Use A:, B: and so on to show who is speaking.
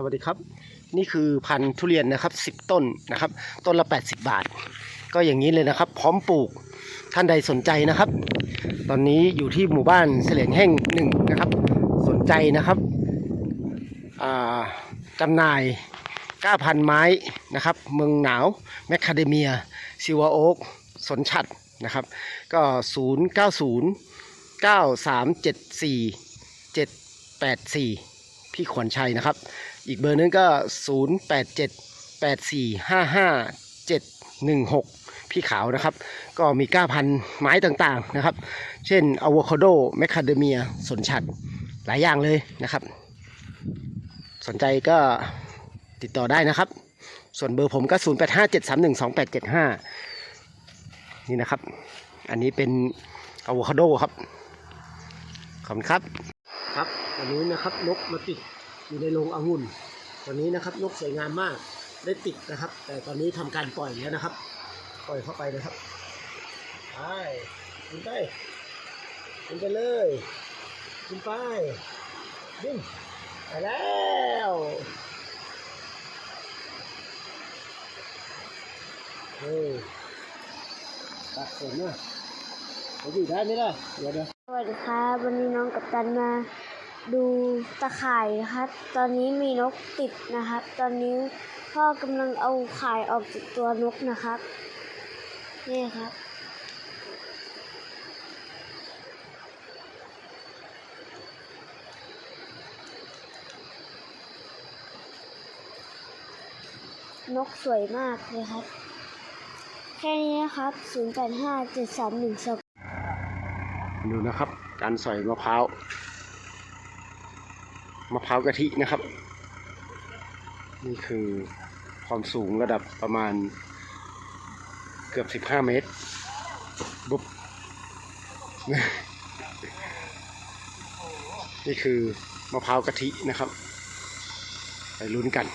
A: สวัสดีครับ นี่คือพันธุ์ทุเรียนนะครับ 10 ต้นนะครับ ต้นละ 80 บาท ก็อย่างนี้เลยนะครับ พร้อมปลูกท่านใดสนใจนะครับ ตอนนี้อยู่ที่หมู่บ้านเสลียงแห้งหนึ่งนะครับ สนใจนะครับจำหน่ายก้าพันไม้นะครับ เมืองหนาวแมคคาเดเมียซิวาโอ๊กสนชัดนะครับ ก็ 0 9 0 9 3 7 4 7 8 4 พี่ขวัญชัยนะครับ อีกเบอร์นึงก็ 0 8 7 8 4 5 5 7 1 6 พี่ขาวนะครับ ก็มีก้าพันไม้ต่างๆนะครับ เช่นอะโวคาโดแมคคาเดเมียสนชัดหลายอย่างเลยนะครับ สนใจก็ติดต่อได้นะครับ ส่วนเบอร์ผมก็ 0 8 5 7 3 1 2 8 7 5 นี่นะครับ อันนี้เป็นอะโวคาโดครับ ขอบคุณครับครับ ตอนนี้นะครับนกมาติดอยู่ในโรงองุ่นตอนนี้นะครับนกสวยงามมากได้ติดนะครับ แต่ตอนนี้ทำการปล่อยแล้วนะครับ ปล่อยเข้าไปนะครับไปกินไปกินไปเลยกินไปดิ้นไปแล้วเฮ้ยตัดสนนะเขาอยู่ได้ไหมล่ะเดี๋ยวเดี๋ยว
B: สวัสดีครับวันนี้น้องกับตันมา ดูตะข่ายนะครับ ตอนนี้มีนกติดนะครับ ตอนนี้พ่อกำลังเอาข่ายออกจากตัวนกนะครับ นี่ครับ นกสวยมากเลยครับ แค่นี้นะครับ 085 731 2
A: ดูนะครับ การสอยมะพร้าว มะพร้าวกะทินะครับ นี่คือความสูงระดับประมาณเกือบ 15 เมตร บุบนี่คือมะพร้าวกะทินะครับ ไปลุ้นกัน